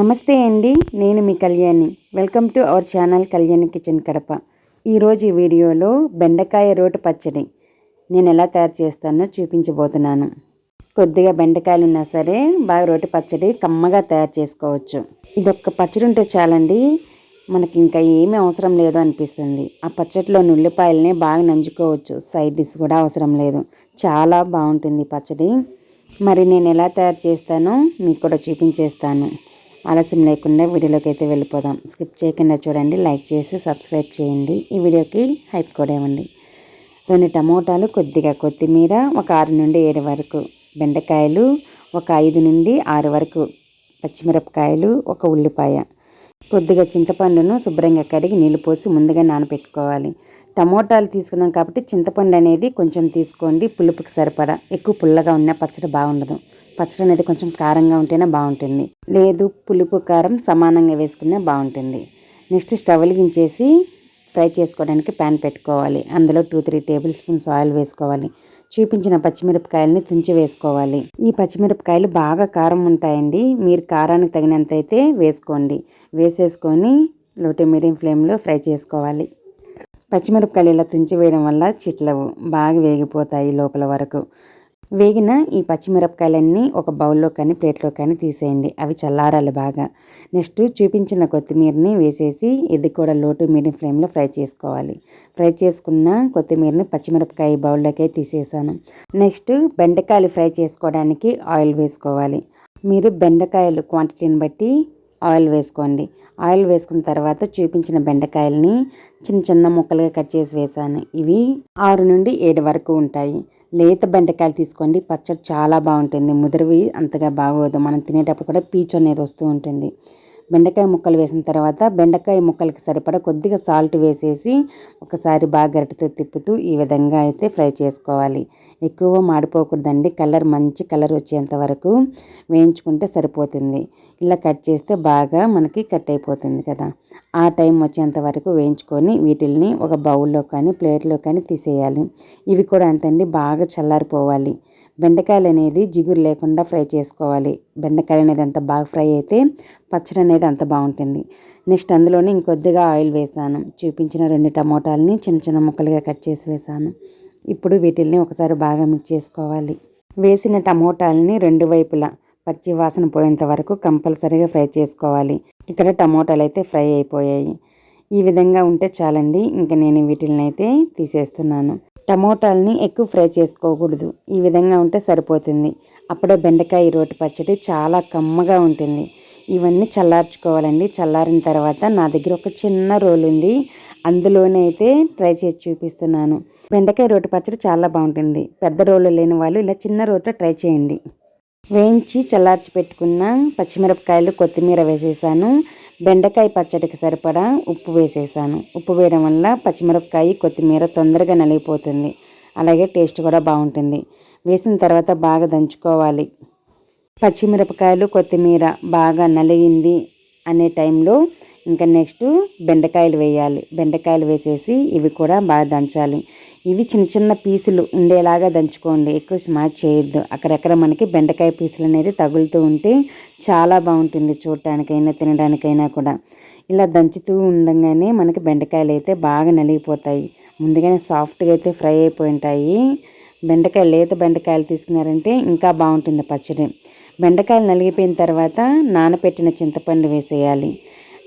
నమస్తే అండి నేను మీ Kalyani. Welcome to our channel Kalyani kitchen Kadapa. ఈరోజు ఈ వీడియోలో బెండకాయ రోటి పచ్చడి. నేను ఎలా తయారు చేస్తానో చూపించబోతున్నాను. కొద్దిగా బెండకాయలు ఉన్నా సరే బాగా రోటి పచ్చడి కమ్మగా తయారు చేసుకోవచ్చు. ఇదొక్క పచ్చడి ఉంటే చాలండి మనకి ఇంకా ఏమీ అవసరం లేదు అనిపిస్తుంది. ఆ పచ్చడిలో ఉల్లిపాయలని బాగా నంచుకోవచ్చు సైడ్ డిష్ కూడా అవసరం లేదు. చాలా బాగుంటుంది పచ్చడి. మరి నేను ఎలా తయారు చేస్తానో మీకు కూడా చూపించేస్తాను. ఆలస్యం లేకుండా వీడియోలోకి అయితే వెళ్ళిపోదాం. స్కిప్ చేయకుండా చూడండి లైక్ చేసి సబ్స్క్రైబ్ చేయండి. ఈ వీడియోకి హైప్ కూడా ఇవ్వండి. రెండు టమోటాలు కొద్దిగా కొత్తిమీర ఒక ఆరు నుండి ఏడు వరకు బెండకాయలు ఒక ఐదు నుండి ఆరు వరకు పచ్చిమిరపకాయలు ఒక ఉల్లిపాయ. కొద్దిగా చింతపండును శుభ్రంగా కడిగి నీళ్ళు పోసి ముందుగా నానబెట్టుకోవాలి. టమోటాలు తీసుకున్నాం కాబట్టి చింతపండు అనేది కొంచెం తీసుకోండి పులుపుకి సరిపడా. ఎక్కువ పుల్లగా ఉన్న పచ్చడి బాగుండదు. పచ్చడి అనేది కొంచెం కారంగా ఉంటేనే బాగుంటుంది. లేదు పులుపు కారం సమానంగా వేసుకునే బాగుంటుంది. నెక్స్ట్ స్టవ్ వెలిగించేసి ఫ్రై చేసుకోవడానికి ప్యాన్ పెట్టుకోవాలి. అందులో two three tablespoons oil వేసుకోవాలి. చూపించిన పచ్చిమిరపకాయలని తుంచి వేసుకోవాలి. ఈ పచ్చిమిరపకాయలు బాగా కారం ఉంటాయండి. మీరు కారానికి తగినంత అయితే వేసుకోండి. వేసేసుకొని లోటు మీడియం ఫ్లేమ్లో ఫ్రై చేసుకోవాలి. పచ్చిమిరపకాయలు ఇలా తుంచి వేయడం వల్ల చిట్లవు బాగా వేగిపోతాయి లోపల వరకు. వేగిన ఈ పచ్చిమిరపకాయలన్నీ ఒక బౌల్లో కానీ ప్లేట్లో కానీ తీసేయండి. అవి చల్లారాలి బాగా. నెక్స్ట్ చూపించిన కొత్తిమీరని వేసేసి ఇది కూడా లోటు మీడియం ఫ్లేమ్లో ఫ్రై చేసుకోవాలి. ఫ్రై చేసుకున్న కొత్తిమీరని పచ్చిమిరపకాయ బౌల్లోకే తీసేసాను. నెక్స్ట్ బెండకాయలు ఫ్రై చేసుకోవడానికి ఆయిల్ వేసుకోవాలి. మీరు బెండకాయలు క్వాంటిటీని బట్టి ఆయిల్ వేసుకోండి. ఆయిల్ వేసుకున్న తర్వాత చూపించిన బెండకాయలని చిన్న చిన్న ముక్కలుగా కట్ చేసి వేసాను. ఇవి ఆరు నుండి ఏడు వరకు ఉంటాయి. లేత బెండకాయలు తీసుకోండి. పచ్చడి చాలా బాగుంటుంది. ముదిరివి అంతగా బాగోదు. మనం తినేటప్పుడు కూడా పీచు అనేది వస్తూ ఉంటుంది. బెండకాయ ముక్కలు వేసిన తర్వాత బెండకాయ ముక్కలకి సరిపడా కొద్దిగా సాల్ట్ వేసేసి ఒకసారి బాగా గరిటతో తిప్పుతూ ఈ విధంగా అయితే ఫ్రై చేసుకోవాలి. ఎక్కువ మాడిపోకూడదండి. కలర్ మంచి కలర్ వచ్చేంత వరకు వేయించుకుంటే సరిపోతుంది. ఇలా కట్ చేస్తే బాగా మనకి కట్ అయిపోతుంది కదా. ఆ టైం వచ్చేంత వరకు వేయించుకొని వీటిల్ని ఒక బౌల్లో కానీ ప్లేట్లో కానీ తీసేయాలి. ఇవి కూడా అంతండి బాగా చల్లారిపోవాలి. బెండకాయలు అనేది జిగురు లేకుండా ఫ్రై చేసుకోవాలి. బెండకాయలు అనేది అంత బాగా ఫ్రై అయితే పచ్చడి అనేది అంత బాగుంటుంది. నెక్స్ట్ అందులోనే ఇంకొద్దిగా ఆయిల్ వేసాను. చూపించిన రెండు టమోటాలని చిన్న చిన్న ముక్కలుగా కట్ చేసి వేసాను. ఇప్పుడు వీటిల్ని ఒకసారి బాగా మిక్స్ చేసుకోవాలి. వేసిన టమోటాలని రెండు వైపులా పచ్చి వాసన పోయేంత వరకు కంపల్సరీగా ఫ్రై చేసుకోవాలి. ఇక్కడ టమోటాలు అయితే ఫ్రై అయిపోయాయి. ఈ విధంగా ఉంటే చాలండి. ఇంకా నేను వీటిని అయితే తీసేస్తున్నాను. టమోటాలని ఎక్కువ ఫ్రై చేసుకోకూడదు. ఈ విధంగా ఉంటే సరిపోతుంది. అప్పుడే బెండకాయ రోటి పచ్చడి చాలా కమ్మగా ఉంటుంది. ఇవన్నీ చల్లార్చుకోవాలండి. చల్లారిన తర్వాత నా దగ్గర ఒక చిన్న రోల్ ఉంది. అందులోనే అయితే ట్రై చేసి చూపిస్తున్నాను. బెండకాయ రోటి పచ్చడి చాలా బాగుంటుంది. పెద్ద రోలు లేని వాళ్ళు ఇలా చిన్న రోట్లో ట్రై చేయండి. వేయించి చల్లార్చి పెట్టుకున్న పచ్చిమిరపకాయలు కొత్తిమీర వేసేసాను. బెండకాయ పచ్చడికి సరిపడా ఉప్పు వేసేసాను. ఉప్పు వేయడం వల్ల పచ్చిమిరపకాయ కొత్తిమీర తొందరగా నలిగిపోతుంది. అలాగే టేస్ట్ కూడా బాగుంటుంది. వేసిన తర్వాత బాగా దంచుకోవాలి. పచ్చిమిరపకాయలు కొత్తిమీర బాగా నలిగింది అనే టైంలో ఇంకా నెక్స్ట్ బెండకాయలు వేయాలి. బెండకాయలు వేసేసి ఇవి కూడా బాగా దంచాలి. ఇవి చిన్న చిన్న పీసులు ఉండేలాగా దంచుకోండి. ఎక్కువ స్మాచ్ చేయొద్దు. అక్కడెక్కడ మనకి బెండకాయ పీసులు అనేది తగులుతూ ఉంటే చాలా బాగుంటుంది చూడటానికైనా తినడానికైనా కూడా. ఇలా దంచుతూ ఉండగానే మనకి బెండకాయలు అయితే బాగా నలిగిపోతాయి. ముందుగానే సాఫ్ట్గా అయితే ఫ్రై అయిపోయి ఉంటాయి. బెండకాయ లేత బెండకాయలు తీసుకున్నారంటే ఇంకా బాగుంటుంది పచ్చడి. బెండకాయలు నలిగిపోయిన తర్వాత నానపెట్టిన చింతపండు వేసేయాలి.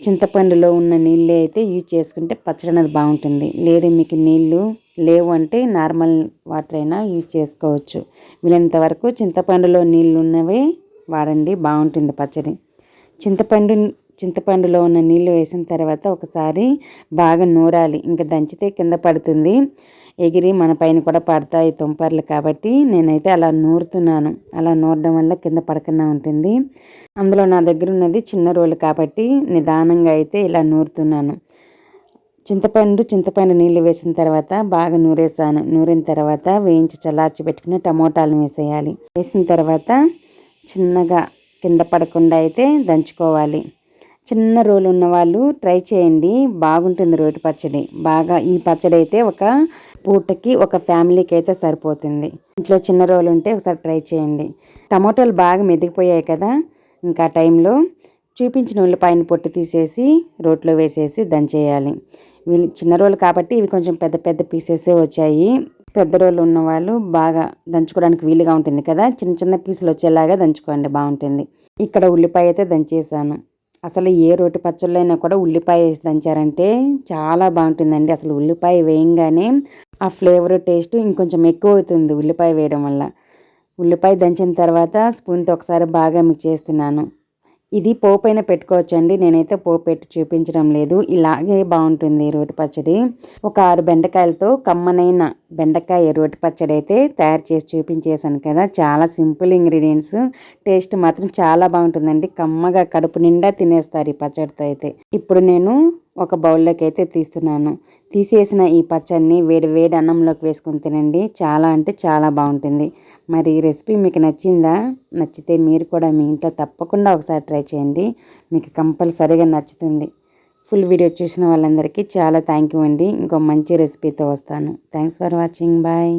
చింతపండులో ఉన్న నీళ్ళే అయితే యూజ్ చేసుకుంటే పచ్చడి అనేది బాగుంటుంది. లేదు మీకు నీళ్ళు లేవు అంటే నార్మల్ వాటర్ అయినా యూజ్ చేసుకోవచ్చు. వీలైనంత వరకు చింతపండులో నీళ్ళు ఉన్నవే వాడండి బాగుంటుంది పచ్చడి. చింతపండు చింతపండులో ఉన్న నీళ్ళు వేసిన తర్వాత ఒకసారి బాగా నూరాలి. ఇంకా దంచితే కింద పడుతుంది. ఎగిరి మన పైన కూడా పడతాయి తుంపర్లు కాబట్టి నేనైతే అలా నూరుతున్నాను. అలా నూరడం వల్ల కింద పడకుండా ఉంటుంది. అందులో నా దగ్గర ఉన్నది చిన్న రోలు కాబట్టి నిదానంగా అయితే ఇలా నూరుతున్నాను. చింతపండు చింతపండు నీళ్ళు వేసిన తర్వాత బాగా నూరేసాను. నూరిన తర్వాత వేయించి చల్లార్చి పెట్టుకుని టమోటాలు వేసేయాలి. వేసిన తర్వాత చిన్నగా కింద పడకుండా అయితే దంచుకోవాలి. చిన్న రోలు ఉన్న వాళ్ళు ట్రై చేయండి. బాగుంటుంది రోటి పచ్చడి. బాగా ఈ పచ్చడి అయితే ఒక పూటకి ఒక ఫ్యామిలీకి అయితే సరిపోతుంది. ఇంట్లో చిన్న రోలు ఉంటే ఒకసారి ట్రై చేయండి. టమోటాలు బాగా మెదిగిపోయాయి కదా. ఇంకా టైంలో చూపించిన ఉల్లిపాయని పొట్టు తీసేసి రోట్లో వేసేసి దంచేయాలి. వీళ్ళు చిన్న రోలు కాబట్టి ఇవి కొంచెం పెద్ద పెద్ద పీసెసే వచ్చాయి. పెద్ద రోలు ఉన్న వాళ్ళు బాగా దంచుకోవడానికి వీలుగా ఉంటుంది కదా. చిన్న చిన్న పీసులు వచ్చేలాగా దంచుకోండి బాగుంటుంది. ఇక్కడ ఉల్లిపాయ అయితే దంచేసాను అసలు ఏ రోటి పచ్చళ్ళైనా కూడా ఉల్లిపాయ వేసి దంచారంటే చాలా బాగుంటుందండి. అసలు ఉల్లిపాయ వేయంగానే ఆ ఫ్లేవర్ టేస్ట్ ఇంకొంచెం ఎక్కువ అవుతుంది ఉల్లిపాయ వేయడం వల్ల. ఉల్లిపాయ దంచిన తర్వాత స్పూన్తో ఒకసారి బాగా మిక్స్ చేస్తున్నాను. ఇది పోపైన పెట్టుకోవచ్చండి. నేనైతే పోపు పెట్టి చూపించడం లేదు. ఇలాగే బాగుంటుంది రోటి పచ్చడి. ఒక ఆరు బెండకాయలతో కమ్మనైన బెండకాయ రోటి పచ్చడి అయితే తయారు చేసి చూపించేశాను కదా. చాలా సింపుల్ ఇంగ్రీడియంట్స్. టేస్ట్ మాత్రం చాలా బాగుంటుందండి. కమ్మగా కడుపు నిండా తినేస్తారు ఈ పచ్చడితో అయితే. ఇప్పుడు నేను ఒక బౌల్లోకి అయితే తీస్తున్నాను. తీసేసిన ఈ పచ్చడిని వేడి వేడి అన్నంలోకి వేసుకొని తినండి. చాలా అంటే చాలా బాగుంటుంది. మరి ఈ రెసిపీ మీకు నచ్చిందా? నచ్చితే మీరు కూడా మీ ఇంట్లో తప్పకుండా ఒకసారి ట్రై చేయండి. మీకు కంపల్సరీగా నచ్చుతుంది. ఫుల్ వీడియో చూసిన వాళ్ళందరికీ చాలా థ్యాంక్ యూ అండి. ఇంకో మంచి రెసిపీతో వస్తాను. Thanks for watching. బాయ్.